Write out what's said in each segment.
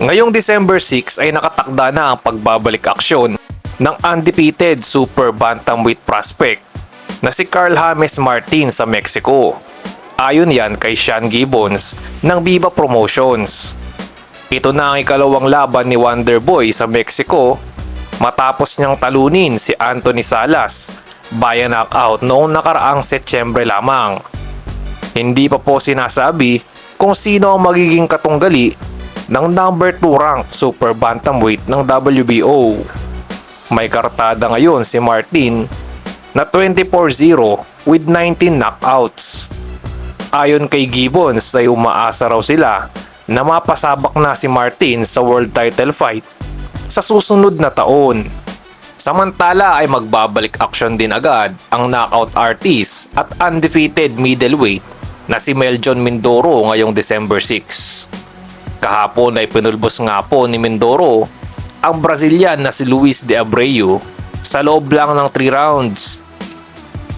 Ngayong December 6 ay nakatakda na ang pagbabalik aksyon ng undefeated super bantamweight prospect na si Carl James Martin sa Mexico. Ayon yan kay Sean Gibbons ng Viva Promotions. Ito na ang ikalawang laban ni Wonderboy sa Mexico matapos niyang talunin si Anthony Salas via knockout noong nakaraang Setyembre lamang. Hindi pa po sinasabi kung sino ang magiging katunggali ng number 2 rank super bantamweight ng WBO. May kartada ngayon si Martin na 24-0 with 19 knockouts. Ayon kay Gibbons ay umaasa raw sila na mapasabak na si Martin sa world title fight sa susunod na taon. Samantala ay magbabalik aksyon din agad ang knockout artist at undefeated middleweight na si Meljon Mindoro ngayong December 6. Kahapon ay pinulbos nga po ni Mindoro ang Brazilian na si Luis de Abreu sa loob lang ng 3 rounds.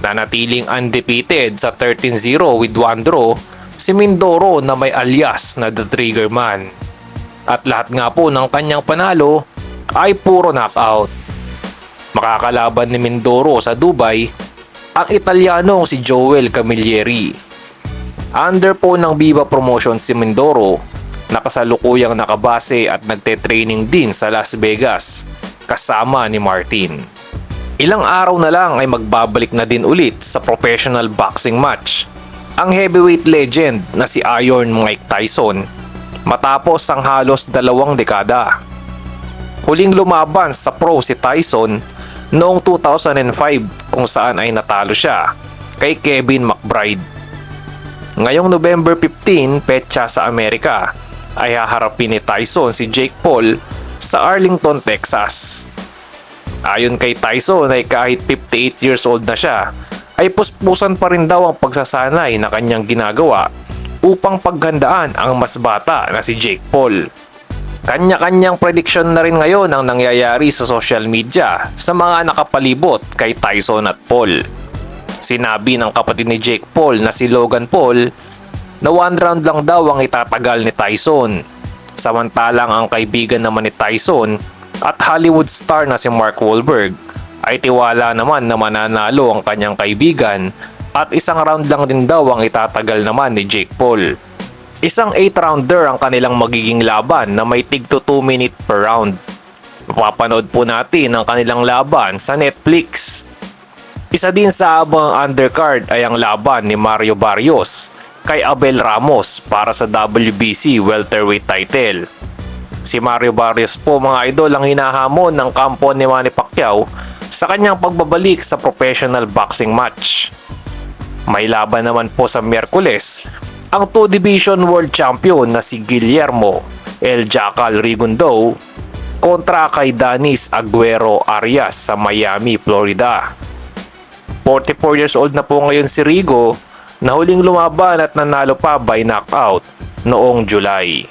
Nanatiling undefeated sa 13-0 with one draw si Mindoro na may alias na The Trigger Man. At lahat nga po ng kanyang panalo ay puro knockout. Makakalaban ni Mindoro sa Dubai ang Italianong si Joel Camilleri. Under po ng Viva Promotion si Mindoro, nakasalukuyang nakabase at nagte-training din sa Las Vegas kasama ni Martin. Ilang araw na lang ay magbabalik na din ulit sa professional boxing match ang heavyweight legend na si Iron Mike Tyson matapos ang halos dalawang dekada. Huling lumaban sa pro si Tyson noong 2005 kung saan ay natalo siya kay Kevin McBride. Ngayong November 15, petsa sa Amerika, ay haharapin ni Tyson si Jake Paul sa Arlington, Texas. Ayon kay Tyson ay kahit 58 years old na siya, ay puspusan pa rin daw ang pagsasanay na kanyang ginagawa upang paghandaan ang mas bata na si Jake Paul. Kanya-kanyang prediction na rin ngayon ang nangyayari sa social media sa mga nakapalibot kay Tyson at Paul. Sinabi ng kapatid ni Jake Paul na si Logan Paul na one round lang daw ang itatagal ni Tyson. Samantalang ang kaibigan naman ni Tyson at Hollywood star na si Mark Wahlberg ay tiwala naman na mananalo ang kanyang kaibigan at isang round lang din daw ang itatagal naman ni Jake Paul. Isang 8-rounder ang kanilang magiging laban na may tig to 2 minute per round. Mapapanood po natin ang kanilang laban sa Netflix. Isa din sa abang undercard ay ang laban ni Mario Barrios kay Abel Ramos para sa WBC welterweight title. Si Mario Barrios po mga idol ang hinahamon ng kampo ni Manny Pacquiao sa kanyang pagbabalik sa professional boxing match. May laban naman po sa Miyerkules ang 2 Division World Champion na si Guillermo El Jackal Rigundo kontra kay Danis Aguero Arias sa Miami, Florida. 44 years old na po ngayon si Rigo na huling lumaban at nanalo pa by knockout noong July.